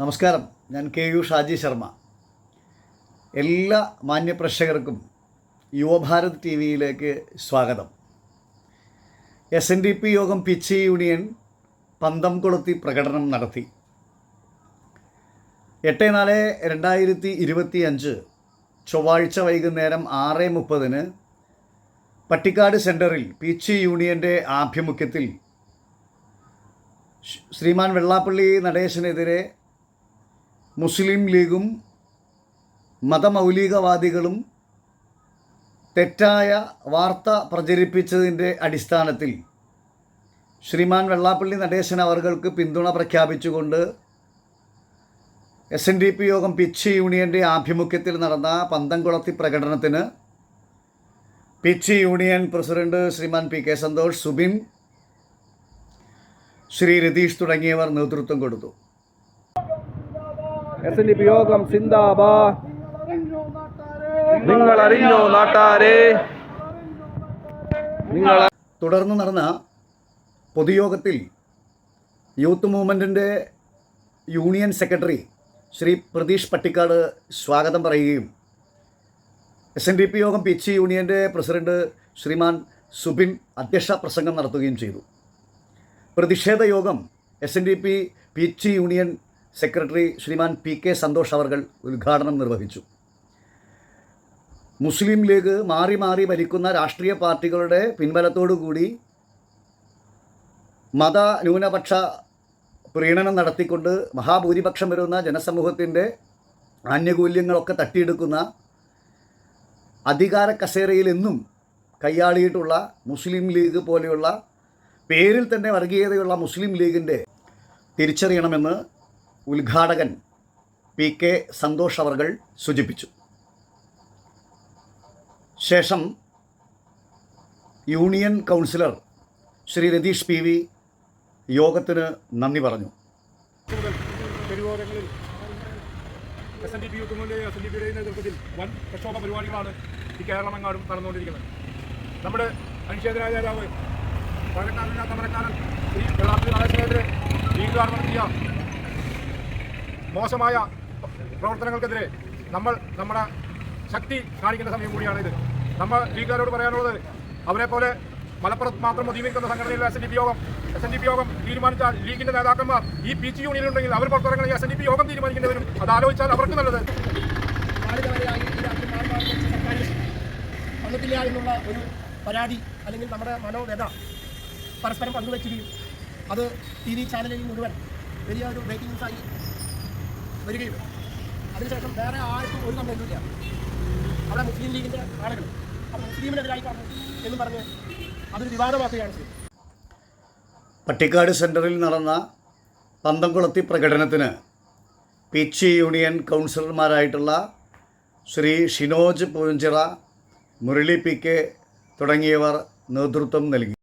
നമസ്കാരം. ഞാൻ K U Shaji Sharma. എല്ലാ മാന്യപ്രേക്ഷകർക്കും യുവഭാരത് ടി വിയിലേക്ക് സ്വാഗതം. എസ് എൻ ഡി പി യോഗം പിച്ചി യൂണിയൻ പന്തം കൊളുത്തി പ്രകടനം നടത്തി. എട്ട് നാല് രണ്ടായിരത്തി ഇരുപത്തി അഞ്ച് ചൊവ്വാഴ്ച വൈകുന്നേരം ആറ് മുപ്പതിന് പട്ടിക്കാട് സെന്ററിൽ പിച്ചി യൂണിയന്റെ ആഭിമുഖ്യത്തിൽ ശ്രീമാൻ വെള്ളാപ്പള്ളി നടേശനെതിരെ മുസ്ലിം ലീഗും മതമൗലികവാദികളും തെറ്റായ വാർത്ത പ്രചരിപ്പിച്ചതിന്റെ അടിസ്ഥാനത്തിൽ ശ്രീമാൻ വെള്ളാപ്പള്ളി നടേശൻ അവർക്ക് പിന്തുണ പ്രഖ്യാപിച്ചുകൊണ്ട് എസ് എൻ ഡി പി യോഗം പിച്ച് യൂണിയന്റെ ആഭിമുഖ്യത്തിൽ നടന്ന പന്തംകുളത്തി പ്രകടനത്തിന് pitch union president Shriman P K Santhosh Subin Shri Ratheesh തുടങ്ങിയവർ നേതൃത്വം കൊടുത്തു. എസ് എൻ ഡി പി യോഗം സിന്ദാബാ നിങ്ങൾ അറിഞ്ഞോ നാട്ടാരെ? നിങ്ങൾ തുടർന്ന് നടന്ന പൊതുയോഗത്തിൽ യൂത്ത് മൂവ്മെന്റിന്റെ യൂണിയൻ സെക്രട്ടറി ശ്രീ പ്രതീഷ് പട്ടിക്കാട് സ്വാഗതം പറയുകയും എസ് എൻ ഡി പി യോഗം പി ചി യൂണിയന്റെ പ്രസിഡന്റ് ശ്രീമാൻ സുബിൻ അധ്യക്ഷ പ്രസംഗം നടത്തുകയും ചെയ്തു. പ്രതിഷേധ യോഗം S N D P P ചി union secretary Shriman P K Santhosh അവർ ഉദ്ഘാടനം നിർവഹിച്ചു. മുസ്ലിം ലീഗ് മാറി മാറി ഭരിക്കുന്ന രാഷ്ട്രീയ പാർട്ടികളുടെ പിൻബലത്തോടുകൂടി മത ന്യൂനപക്ഷ പ്രീണനം നടത്തിക്കൊണ്ട് മഹാഭൂരിപക്ഷം വരുന്ന ജനസമൂഹത്തിന്റെ ആനുകൂല്യങ്ങളൊക്കെ തട്ടിയെടുക്കുന്ന അധികാര കസേരയിൽ എന്നും കൈയാളിയിട്ടുള്ള മുസ്ലിം ലീഗ് പോലെയുള്ള പേരിൽ തന്നെ വർഗീയതയുള്ള മുസ്ലിം ലീഗിന്റെ തിരിച്ചറിയണമെന്ന് ഉദ്ഘാടകൻ പി കെ സന്തോഷ് അവർകൾ സൂചിപ്പിച്ചു. ശേഷം union councillor Shri Ratheesh P V യോഗത്തിന് നന്ദി പറഞ്ഞു. S N D P youth S N D പിയുടെ നേതൃത്വത്തിൽ വൻ പ്രക്ഷോഭ പരിപാടികളാണ് ഈ കേരളമെങ്ങാടും നടന്നുകൊണ്ടിരിക്കുന്നത്. നമ്മുടെ അനിഷേധരായ രാജാവ് പഴക്കാരൻ സമരക്കാരൻ ഈ വെള്ളാപ്പള്ളി നടേശനെതിരെ ലീഗുകാർ നടത്തിയ മോശമായ പ്രവർത്തനങ്ങൾക്കെതിരെ നമ്മൾ നമ്മുടെ ശക്തി കാണിക്കേണ്ട സമയം കൂടിയാണിത്. നമ്മൾ ലീഗുകാരോട് പറയാനുള്ളത് അവരെ പോലെ മലപ്പുറത്ത് മാത്രം ഒതുങ്ങിക്കുന്ന സംഘടനയിലെ S N D P Yogam S N D P Yogam തീരുമാനിച്ചാൽ ലീഗിന്റെ നേതാക്കന്മാർ ഈ പി ജി യൂണിയനുണ്ടെങ്കിൽ അവർ പുറത്തിറങ്ങുന്ന എസ് എൻ ഡി പി യോഗം തീരുമാനിക്കേണ്ടവരും അത് ആലോചിച്ചാൽ അവർക്ക് നല്ലത്. വന്നിട്ടില്ല എന്നുള്ള ഒരു പരാതി അല്ലെങ്കിൽ നമ്മുടെ മനോവ്യത പരസ്പരം പങ്കുവെക്കുകയും അത് ടി വി ചാനലിൽ മുഴുവൻ വലിയ ഒരു ബ്രേക്കിംഗ് ന്യൂസായി വരികയും അതിനുശേഷം വേറെ ആർക്കും ഒരു കംപ്ലൈന്റില്ല അവിടെ മുസ്ലിം ലീഗിന്റെ ആളുകൾ. അത് മുസ്ലിമിനെതിരായി പറഞ്ഞു എന്ന് പറഞ്ഞ് അതൊരു വിവാദമാക്കുകയാണ് ചെയ്തത്. പട്ടിക്കാട് സെന്ററിൽ നടന്ന പന്തംകുളത്തി പ്രകടനത്തിന് പിച്ചി യൂണിയൻ കൗൺസിലർമാരായിട്ടുള്ള ശ്രീ ഷിനോജ് പൂഞ്ചിറ മുരളി പി കെ തുടങ്ങിയവർ നേതൃത്വം നൽകി.